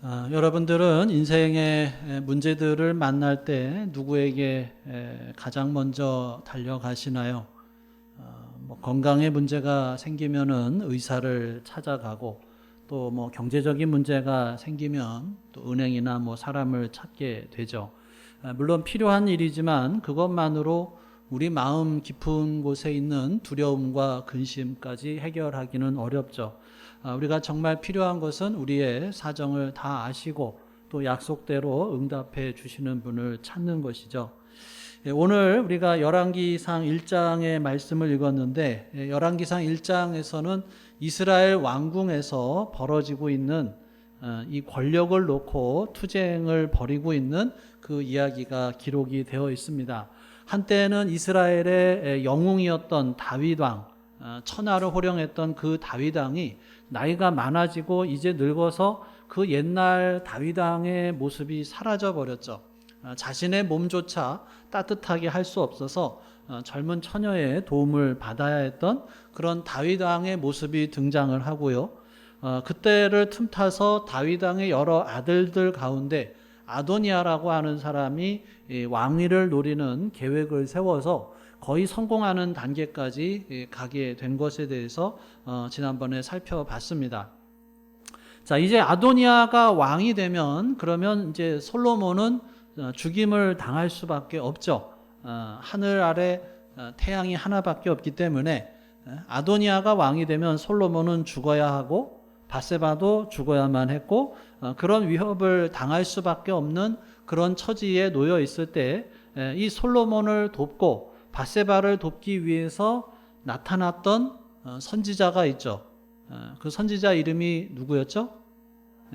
아, 여러분들은 인생의 에, 문제들을 만날 때 누구에게 에, 가장 먼저 달려가시나요? 어, 뭐 건강에 문제가 생기면은 의사를 찾아가고 또 뭐 경제적인 문제가 생기면 또 은행이나 뭐 사람을 찾게 되죠. 아, 물론 필요한 일이지만 그것만으로 우리 마음 깊은 곳에 있는 두려움과 근심까지 해결하기는 어렵죠. 아, 우리가 정말 필요한 것은 우리의 사정을 다 아시고 또 약속대로 응답해 주시는 분을 찾는 것이죠. 예, 오늘 우리가 열왕기상 1장의 말씀을 읽었는데 예, 열왕기상 1장에서는 이스라엘 왕궁에서 벌어지고 있는 어, 이 권력을 놓고 투쟁을 벌이고 있는 그 이야기가 기록이 되어 있습니다. 한때는 이스라엘의 영웅이었던 다윗 왕, 어, 천하를 호령했던 그 다윗 왕이 나이가 많아지고 이제 늙어서 그 옛날 다윗 왕의 모습이 사라져 버렸죠. 어, 자신의 몸조차 따뜻하게 할 수 없어서 어, 젊은 처녀의 도움을 받아야 했던 그런 다윗 왕의 모습이 등장을 하고요. 어, 그때를 틈타서 다윗 왕의 여러 아들들 가운데 아도니아라고 하는 사람이 이 왕위를 노리는 계획을 세워서 거의 성공하는 단계까지 예, 가게 된 것에 대해서 어, 지난번에 살펴봤습니다. 자, 이제 아도니아가 왕이 되면 그러면 이제 솔로몬은 어, 죽임을 당할 수밖에 없죠. 어, 하늘 아래 어, 태양이 하나밖에 없기 때문에 어, 아도니아가 왕이 되면 솔로몬은 죽어야 하고 바세바도 죽어야만 했고 어, 그런 위협을 당할 수밖에 없는 그런 처지에 놓여 있을 때 이 솔로몬을 돕고 바세바를 돕기 위해서 나타났던 어, 선지자가 있죠. 어, 그 선지자 이름이 누구였죠?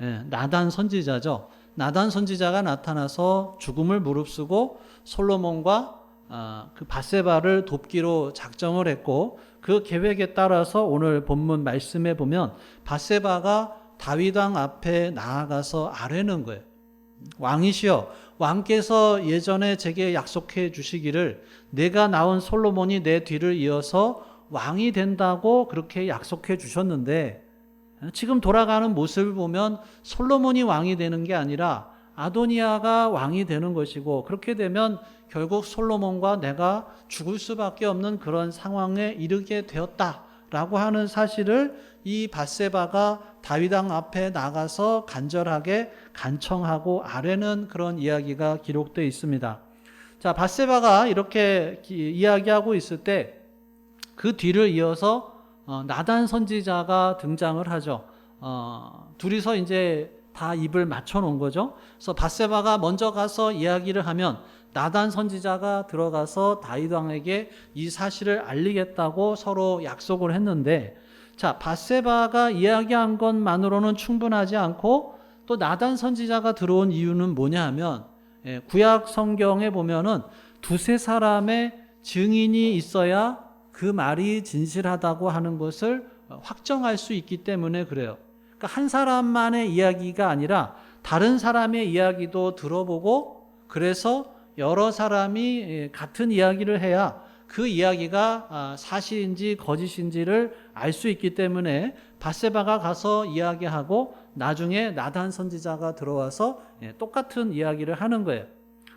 예, 나단 선지자죠. 나단 선지자가 나타나서 죽음을 무릅쓰고 솔로몬과 아, 그 바세바를 돕기로 작정을 했고 그 계획에 따라서 오늘 본문 말씀에 보면 바세바가 다윗 왕 앞에 나아가서 아뢰는 거예요. 왕이시여 왕께서 예전에 제게 약속해 주시기를 내가 낳은 솔로몬이 내 뒤를 이어서 왕이 된다고 그렇게 약속해 주셨는데 지금 돌아가는 모습을 보면 솔로몬이 왕이 되는 게 아니라 아도니아가 왕이 되는 것이고 그렇게 되면 결국 솔로몬과 내가 죽을 수밖에 없는 그런 상황에 이르게 되었다라고 하는 사실을 이 바세바가 다윗 왕 앞에 나가서 간절하게 간청하고 아뢰는 그런 이야기가 기록되어 있습니다. 자, 바세바가 이렇게 이야기하고 있을 때 그 뒤를 이어서 어, 나단 선지자가 등장을 하죠. 어, 둘이서 이제 다 입을 맞춰 놓은 거죠. 그래서 바세바가 먼저 가서 이야기를 하면 나단 선지자가 들어가서 다윗 왕에게 이 사실을 알리겠다고 서로 약속을 했는데 자, 바세바가 이야기한 것만으로는 충분하지 않고 또 나단 선지자가 들어온 이유는 뭐냐 하면 예, 구약 성경에 보면은 두세 사람의 증인이 있어야 그 말이 진실하다고 하는 것을 확정할 수 있기 때문에 그래요. 그러니까 한 사람만의 이야기가 아니라 다른 사람의 이야기도 들어보고 그래서 여러 사람이 같은 이야기를 해야 그 이야기가 사실인지 거짓인지를 알 수 있기 때문에 바세바가 가서 이야기하고 나중에 나단 선지자가 들어와서 똑같은 이야기를 하는 거예요.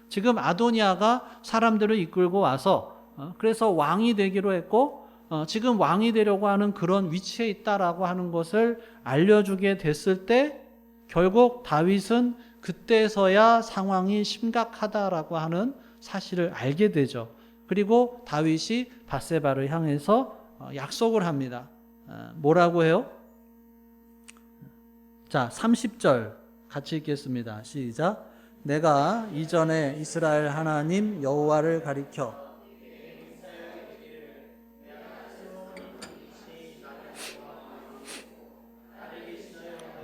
지금 아도니아가 사람들을 이끌고 와서 어, 그래서 왕이 되기로 했고 어, 지금 왕이 되려고 하는 그런 위치에 있다라고 하는 것을 알려주게 됐을 때 결국 다윗은 그때서야 상황이 심각하다라고 하는 사실을 알게 되죠. 그리고 다윗이 바세바를 향해서 어, 약속을 합니다. 뭐라고 해요? 자, 30절 같이 읽겠습니다. 시작. 내가 이전에 이스라엘 하나님 여호와를 가리켜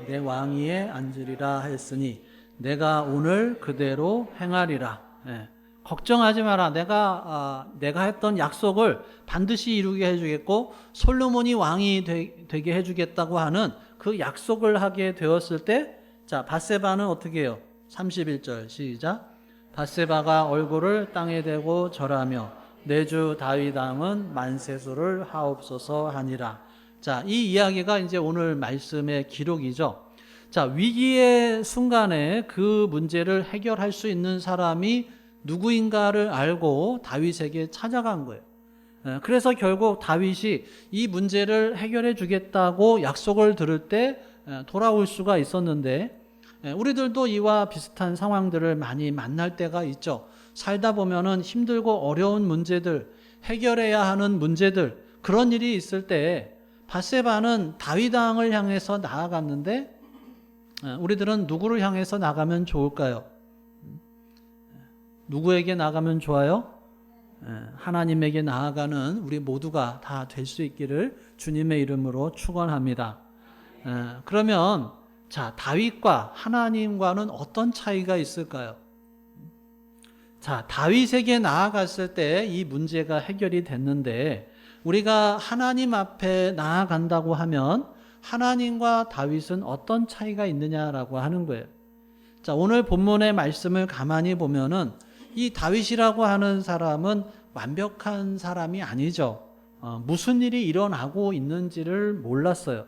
내 왕위에 앉으리라 했으니 내가 오늘 그대로 행하리라. 예. 걱정하지 마라. 내가 아, 내가 했던 약속을 반드시 이루게 해주겠고 솔로몬이 왕이 되, 게 해주겠다고 하는 그 약속을 하게 되었을 때, 자 바세바는 어떻게 해요? 31절 시작. 바세바가 얼굴을 땅에 대고 절하며 내 주 다윗 왕은 만세수를 하옵소서 하니라. 자, 이 이야기가 이제 오늘 말씀의 기록이죠. 자, 위기의 순간에 그 문제를 해결할 수 있는 사람이 누구인가를 알고 다윗에게 찾아간 거예요. 예, 그래서 결국 다윗이 이 문제를 해결해 주겠다고 약속을 들을 때 예, 돌아올 수가 있었는데 예, 우리들도 이와 비슷한 상황들을 많이 만날 때가 있죠. 살다 보면은 힘들고 어려운 문제들, 해결해야 하는 문제들, 그런 일이 있을 때 바세바는 다윗 왕을 향해서 나아갔는데 예, 우리들은 누구를 향해서 나가면 좋을까요? 누구에게 나가면 좋아요? 예, 하나님에게 나아가는 우리 모두가 다 될 수 있기를 주님의 이름으로 축원합니다. 예, 그러면 자 다윗과 하나님과는 어떤 차이가 있을까요? 자 다윗에게 나아갔을 때 이 문제가 해결이 됐는데 우리가 하나님 앞에 나아간다고 하면 하나님과 다윗은 어떤 차이가 있느냐라고 하는 거예요. 자 오늘 본문의 말씀을 가만히 보면은 이 다윗이라고 하는 사람은 완벽한 사람이 아니죠. 어, 무슨 일이 일어나고 있는지를 몰랐어요.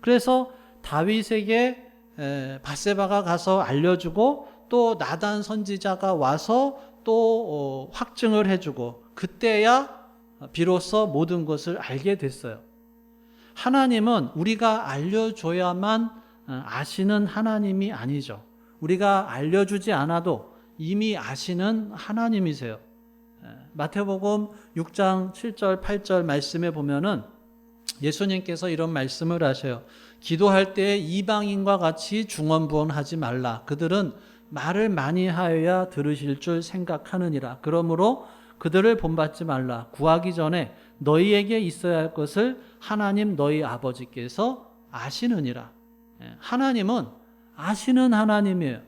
그래서 다윗에게 에, 바세바가 가서 알려주고 또 나단 선지자가 와서 또 어, 확증을 해주고 그때야 비로소 모든 것을 알게 됐어요. 하나님은 우리가 알려줘야만 어, 아시는 하나님이 아니죠. 우리가 알려주지 않아도 이미 아시는 하나님이세요. 마태복음 6장 7절 8절 말씀에 보면은 예수님께서 이런 말씀을 하셔요. 기도할 때 이방인과 같이 중언부언하지 말라. 그들은 말을 많이 하여야 들으실 줄 생각하느니라. 그러므로 그들을 본받지 말라. 구하기 전에 너희에게 있어야 할 것을 하나님 너희 아버지께서 아시느니라. 하나님은 아시는 하나님이에요.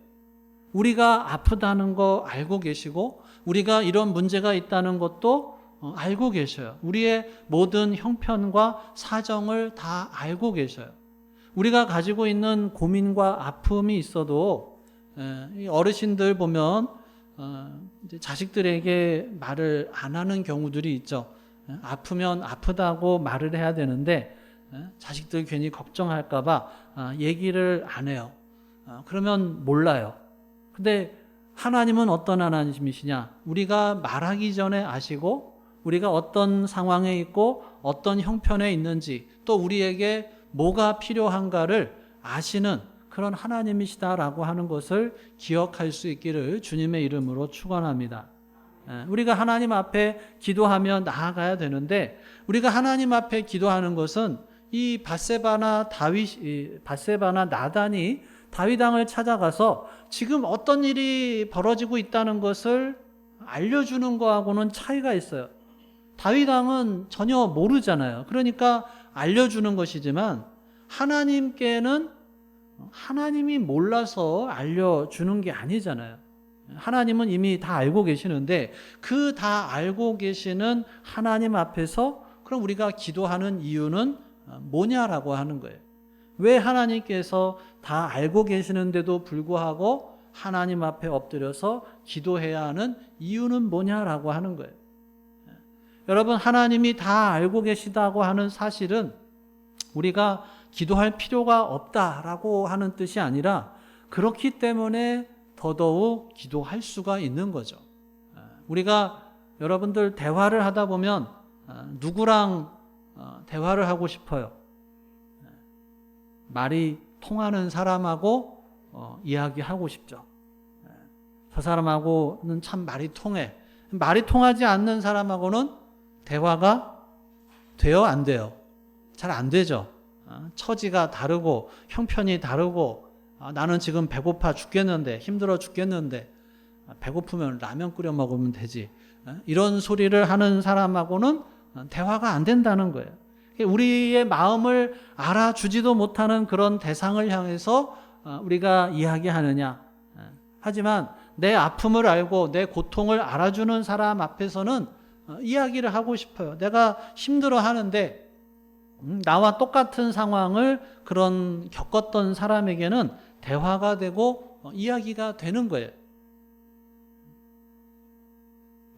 우리가 아프다는 거 알고 계시고 우리가 이런 문제가 있다는 것도 어, 알고 계셔요. 우리의 모든 형편과 사정을 다 알고 계셔요. 우리가 가지고 있는 고민과 아픔이 있어도 어르신들 보면 어, 자식들에게 말을 안 하는 경우들이 있죠. 아프면 아프다고 말을 해야 되는데 자식들 괜히 걱정할까봐 아, 얘기를 안 해요. 어, 그러면 몰라요. 근데 하나님은 어떤 하나님이시냐? 우리가 말하기 전에 아시고 우리가 어떤 상황에 있고 어떤 형편에 있는지 또 우리에게 뭐가 필요한가를 아시는 그런 하나님이시다라고 하는 것을 기억할 수 있기를 주님의 이름으로 축원합니다. 예, 우리가 하나님 앞에 기도하며 나아가야 되는데 우리가 하나님 앞에 기도하는 것은 이 바세바나 다윗 바세바나 나단이 다윗 왕을 찾아가서 지금 어떤 일이 벌어지고 있다는 것을 알려주는 거하고는 차이가 있어요. 다윗 왕은 전혀 모르잖아요. 그러니까 알려주는 것이지만 하나님께는 하나님이 몰라서 알려주는 게 아니잖아요. 하나님은 이미 다 알고 계시는데 그 다 알고 계시는 하나님 앞에서 그럼 우리가 기도하는 이유는 뭐냐라고 하는 거예요. 왜 하나님께서 다 알고 계시는데도 불구하고 하나님 앞에 엎드려서 기도해야 하는 이유는 뭐냐라고 하는 거예요. 여러분, 하나님이 다 알고 계시다고 하는 사실은 우리가 기도할 필요가 없다라고 하는 뜻이 아니라 그렇기 때문에 더더욱 기도할 수가 있는 거죠. 우리가 여러분들 대화를 하다 보면 누구랑 어, 대화를 하고 싶어요. 말이 통하는 사람하고 어, 이야기하고 싶죠. 예. 저 사람하고는 참 말이 통해. 말이 통하지 않는 사람하고는 대화가 돼요, 안 돼요? 잘 안 되죠. 어, 처지가 다르고 형편이 다르고 아, 나는 지금 배고파 죽겠는데 힘들어 죽겠는데 아, 배고프면 라면 끓여 먹으면 되지. 어? 이런 소리를 하는 사람하고는 대화가 안 된다는 거예요. 우리의 마음을 알아주지도 못하는 그런 대상을 향해서 어, 우리가 이야기하느냐. 예. 하지만 내 아픔을 알고 내 고통을 알아주는 사람 앞에서는 어, 이야기를 하고 싶어요. 내가 힘들어 하는데 음, 나와 똑같은 상황을 그런 겪었던 사람에게는 대화가 되고 어, 이야기가 되는 거예요.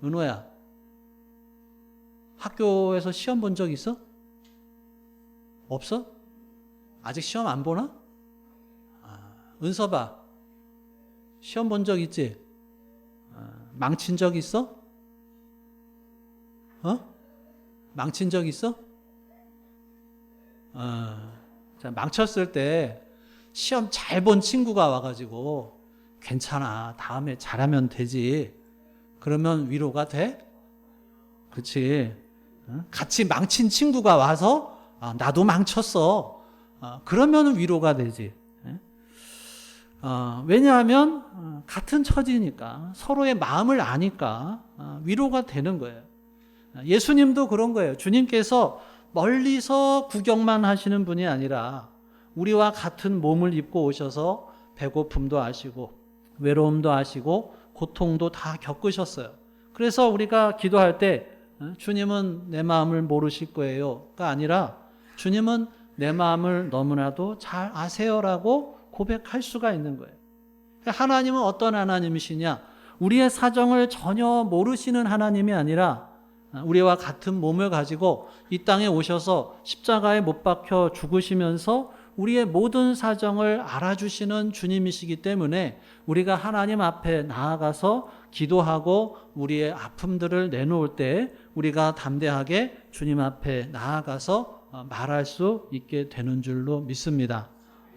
은호야, 학교에서 시험 본 적 있어? 없어? 아직 시험 안 보나? 아, 은서봐. 시험 본 적 있지? 어, 망친 적 있어? 어? 망친 적 있어? 어, 자, 망쳤을 때 시험 잘 본 친구가 와가지고 괜찮아. 다음에 잘하면 되지. 그러면 위로가 돼? 어? 같이 망친 친구가 와서 아, 나도 망쳤어. 어, 그러면 위로가 되지. 예? 어, 왜냐하면 어, 같은 처지니까 서로의 마음을 아니까 어, 위로가 되는 거예요. 어, 예수님도 그런 거예요. 주님께서 멀리서 구경만 하시는 분이 아니라 우리와 같은 몸을 입고 오셔서 배고픔도 아시고 외로움도 아시고 고통도 다 겪으셨어요. 그래서 우리가 기도할 때 어, 주님은 내 마음을 모르실 거예요가 아니라 주님은 내 마음을 너무나도 잘 아세요라고 고백할 수가 있는 거예요. 하나님은 어떤 하나님이시냐? 우리의 사정을 전혀 모르시는 하나님이 아니라 우리와 같은 몸을 가지고 이 땅에 오셔서 십자가에 못 박혀 죽으시면서 우리의 모든 사정을 알아주시는 주님이시기 때문에 우리가 하나님 앞에 나아가서 기도하고 우리의 아픔들을 내놓을 때 우리가 담대하게 주님 앞에 나아가서 어, 말할 수 있게 되는 줄로 믿습니다.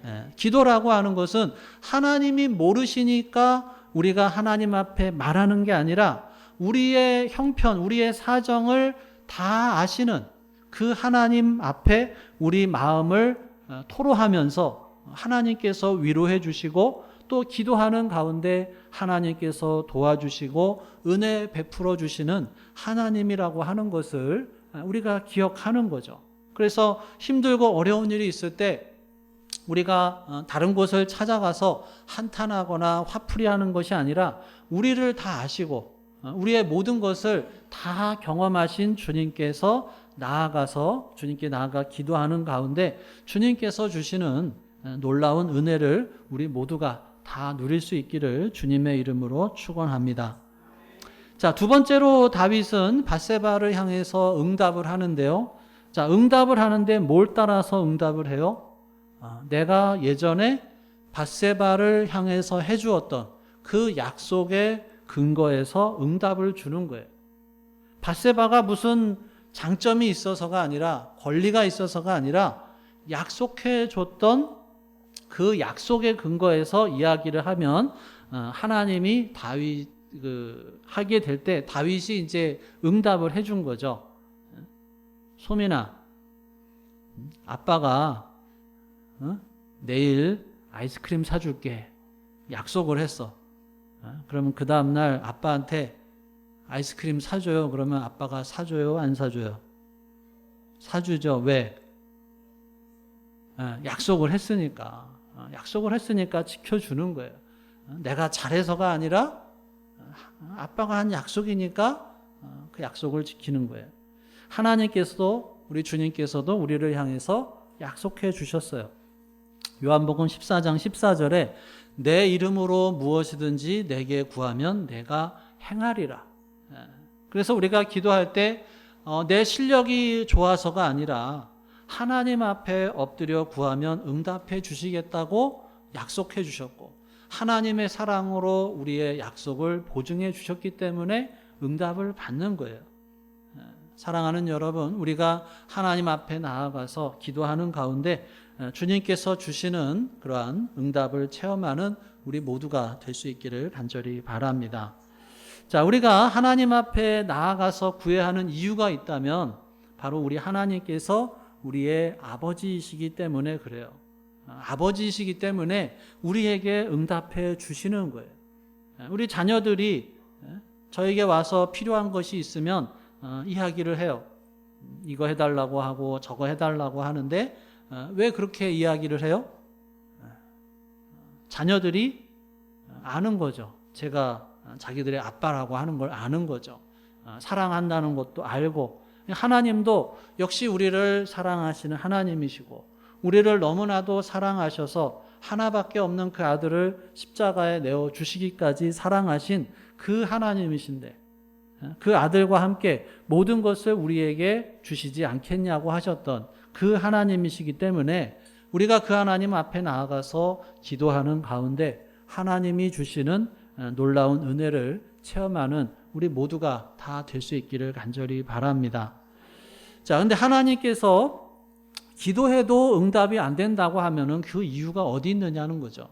예, 기도라고 하는 것은 하나님이 모르시니까 우리가 하나님 앞에 말하는 게 아니라 우리의 형편, 우리의 사정을 다 아시는 그 하나님 앞에 우리 마음을 어, 토로하면서 하나님께서 위로해 주시고 또 기도하는 가운데 하나님께서 도와주시고 은혜 베풀어 주시는 하나님이라고 하는 것을 어, 우리가 기억하는 거죠. 그래서 힘들고 어려운 일이 있을 때 우리가 어, 다른 곳을 찾아가서 한탄하거나 화풀이하는 것이 아니라 우리를 다 아시고 어, 우리의 모든 것을 다 경험하신 주님께서 나아가서 주님께 나아가 기도하는 가운데 주님께서 주시는 어, 놀라운 은혜를 우리 모두가 다 누릴 수 있기를 주님의 이름으로 축원합니다. 자, 두 번째로 다윗은 바세바를 향해서 응답을 하는데요. 자, 응답을 하는데 뭘 따라서 응답을 해요? 아, 내가 예전에 바세바를 향해서 해주었던 그 약속의 근거에서 응답을 주는 거예요. 바세바가 무슨 장점이 있어서가 아니라 권리가 있어서가 아니라 약속해 줬던 그 약속의 근거에서 이야기를 하면 어, 하나님이 다윗 그 하게 될 때 다윗이 이제 응답을 해준 거죠. 소민아, 아빠가 어? 내일 아이스크림 사줄게 약속을 했어. 어? 그러면 그 다음 날 아빠한테 아이스크림 사줘요. 그러면 아빠가 사줘요, 안 사줘요? 사주죠. 왜? 어, 약속을 했으니까. 어, 약속을 했으니까 지켜주는 거예요. 어, 내가 잘해서가 아니라 어, 아빠가 한 약속이니까 어, 그 약속을 지키는 거예요. 하나님께서도 우리 주님께서도 우리를 향해서 약속해 주셨어요. 요한복음 14장 14절에 내 이름으로 무엇이든지 내게 구하면 내가 행하리라. 예. 그래서 우리가 기도할 때 내 실력이 좋아서가 아니라 하나님 앞에 엎드려 구하면 응답해 주시겠다고 약속해 주셨고 하나님의 사랑으로 우리의 약속을 보증해 주셨기 때문에 응답을 받는 거예요. 예. 사랑하는 여러분, 우리가 하나님 앞에 나아가서 기도하는 가운데 어, 주님께서 주시는 그러한 응답을 체험하는 우리 모두가 될 수 있기를 간절히 바랍니다. 자, 우리가 하나님 앞에 나아가서 구해야 하는 이유가 있다면 바로 우리 하나님께서 우리의 아버지이시기 때문에 그래요. 어, 아버지이시기 때문에 우리에게 응답해 주시는 거예요. 어, 우리 자녀들이 저에게 와서 필요한 것이 있으면 이야기를 해요. 이거 해달라고 하고 저거 해달라고 하는데 왜 그렇게 이야기를 해요? 자녀들이 아는 거죠. 제가 자기들의 아빠라고 하는 걸 아는 거죠. 사랑한다는 것도 알고 하나님도 역시 우리를 사랑하시는 하나님이시고 우리를 너무나도 사랑하셔서 하나밖에 없는 그 아들을 십자가에 내어 주시기까지 사랑하신 그 하나님이신데 그 아들과 함께 모든 것을 우리에게 주시지 않겠냐고 하셨던 그 하나님이시기 때문에 우리가 그 하나님 앞에 나아가서 기도하는 가운데 하나님이 주시는 어, 놀라운 은혜를 체험하는 우리 모두가 다 될 수 있기를 간절히 바랍니다. 자, 근데 하나님께서 기도해도 응답이 안 된다고 하면은 그 이유가 어디 있느냐는 거죠.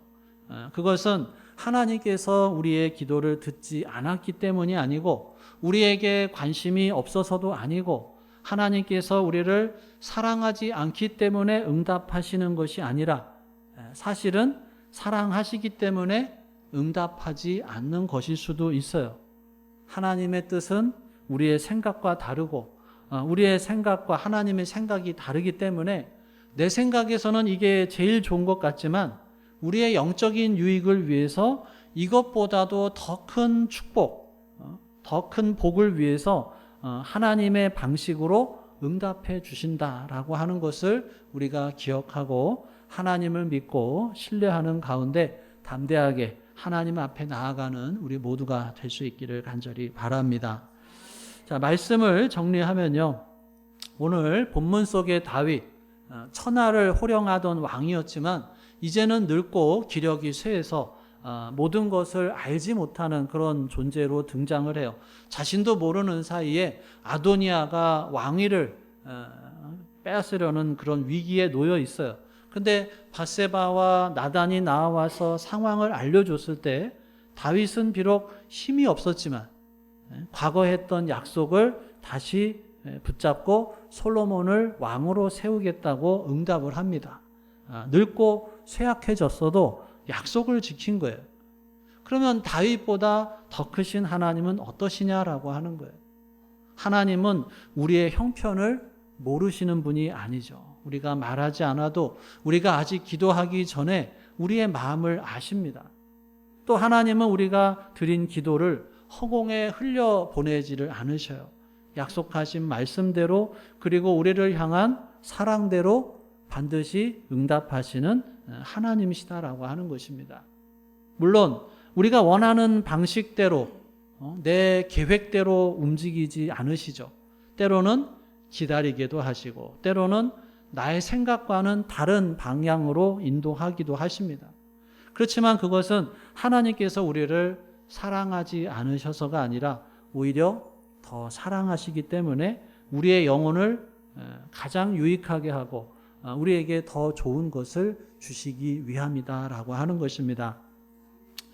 어, 그것은 하나님께서 우리의 기도를 듣지 않았기 때문이 아니고 우리에게 관심이 없어서도 아니고 하나님께서 우리를 사랑하지 않기 때문에 응답하시는 것이 아니라 사실은 사랑하시기 때문에 응답하지 않는 것일 수도 있어요. 하나님의 뜻은 우리의 생각과 다르고 어, 우리의 생각과 하나님의 생각이 다르기 때문에 내 생각에서는 이게 제일 좋은 것 같지만 우리의 영적인 유익을 위해서 이것보다도 더 큰 축복, 어, 더 큰 복을 위해서 어, 하나님의 방식으로 응답해 주신다라고 하는 것을 우리가 기억하고 하나님을 믿고 신뢰하는 가운데 담대하게 하나님 앞에 나아가는 우리 모두가 될 수 있기를 간절히 바랍니다. 자, 말씀을 정리하면요. 오늘 본문 속의 다윗, 어, 천하를 호령하던 왕이었지만 이제는 늙고 기력이 쇠해서 어, 모든 것을 알지 못하는 그런 존재로 등장을 해요. 자신도 모르는 사이에 아도니아가 왕위를 어, 빼앗으려는 그런 위기에 놓여 있어요. 근데 바세바와 나단이 나와서 상황을 알려줬을 때 다윗은 비록 힘이 없었지만 예, 과거 했던 약속을 다시 예, 붙잡고 솔로몬을 왕으로 세우겠다고 응답을 합니다. 아, 늙고 쇠약해졌어도 약속을 지킨 거예요. 그러면 다윗보다 더 크신 하나님은 어떠시냐라고 하는 거예요. 하나님은 우리의 형편을 모르시는 분이 아니죠. 우리가 말하지 않아도 우리가 아직 기도하기 전에 우리의 마음을 아십니다. 또 하나님은 우리가 드린 기도를 허공에 흘려 보내지를 않으셔요. 약속하신 말씀대로 그리고 우리를 향한 사랑대로 반드시 응답하시는 하나님이시다라고 하는 것입니다. 물론 우리가 원하는 방식대로 어, 내 계획대로 움직이지 않으시죠. 때로는 기다리게도 하시고 때로는 나의 생각과는 다른 방향으로 인도하기도 하십니다. 그렇지만 그것은 하나님께서 우리를 사랑하지 않으셔서가 아니라 오히려 더 사랑하시기 때문에 우리의 영혼을 가장 유익하게 하고 어, 우리에게 더 좋은 것을 주시기 위함이다라고 하는 것입니다.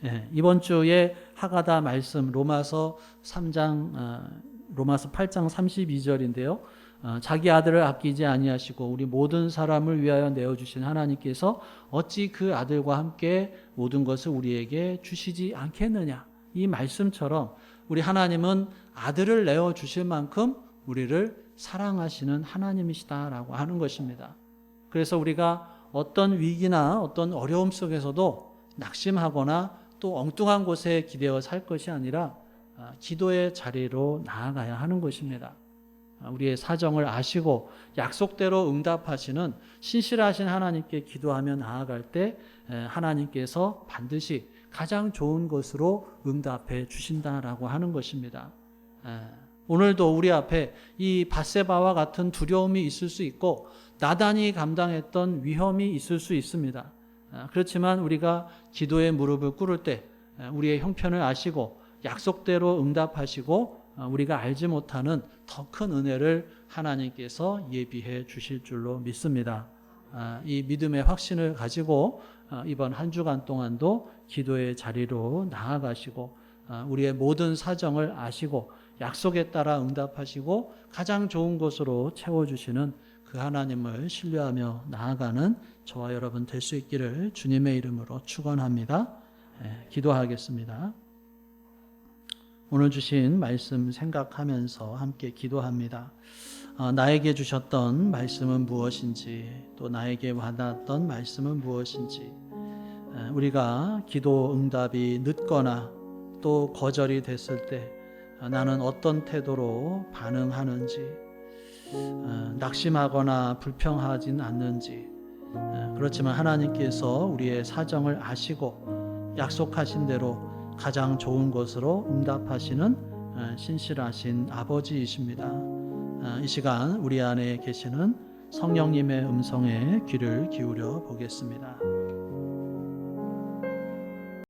예, 이번 주에 하가다 말씀 로마서 3장 어, 로마서 8장 32절인데요. 어, 자기 아들을 아끼지 아니하시고 우리 모든 사람을 위하여 내어 주신 하나님께서 어찌 그 아들과 함께 모든 것을 우리에게 주시지 않겠느냐. 이 말씀처럼 우리 하나님은 아들을 내어 주실 만큼 우리를 사랑하시는 하나님이시다라고 하는 것입니다. 그래서 우리가 어떤 위기나 어떤 어려움 속에서도 낙심하거나 또 엉뚱한 곳에 기대어 살 것이 아니라 아, 기도의 자리로 나아가야 하는 것입니다. 아, 우리의 사정을 아시고 약속대로 응답하시는 신실하신 하나님께 기도하며 나아갈 때 하나님께서 반드시 가장 좋은 것으로 응답해 주신다라고 하는 것입니다. 오늘도 우리 앞에 이 바세바와 같은 두려움이 있을 수 있고 나단이 감당했던 위험이 있을 수 있습니다. 아, 그렇지만 우리가 기도의 무릎을 꿇을 때 우리의 형편을 아시고 약속대로 응답하시고 아, 우리가 알지 못하는 더 큰 은혜를 하나님께서 예비해 주실 줄로 믿습니다. 아, 이 믿음의 확신을 가지고 이번 한 주간 동안도 기도의 자리로 나아가시고 우리의 모든 사정을 아시고 약속에 따라 응답하시고 가장 좋은 것으로 채워주시는 그 하나님을 신뢰하며 나아가는 저와 여러분 될 수 있기를 주님의 이름으로 축원합니다. 예, 기도하겠습니다. 오늘 주신 말씀 생각하면서 함께 기도합니다. 어, 나에게 주셨던 말씀은 무엇인지 또 나에게 와닿았던 말씀은 무엇인지 예, 우리가 기도 응답이 늦거나 또 거절이 됐을 때 어, 나는 어떤 태도로 반응하는지 어, 낙심하거나 불평하진 않는지 어, 그렇지만 하나님께서 우리의 사정을 아시고 약속하신 대로 가장 좋은 것으로 응답하시는 어, 신실하신 아버지이십니다. 이 시간 우리 안에 계시는 성령님의 음성에 귀를 기울여 보겠습니다.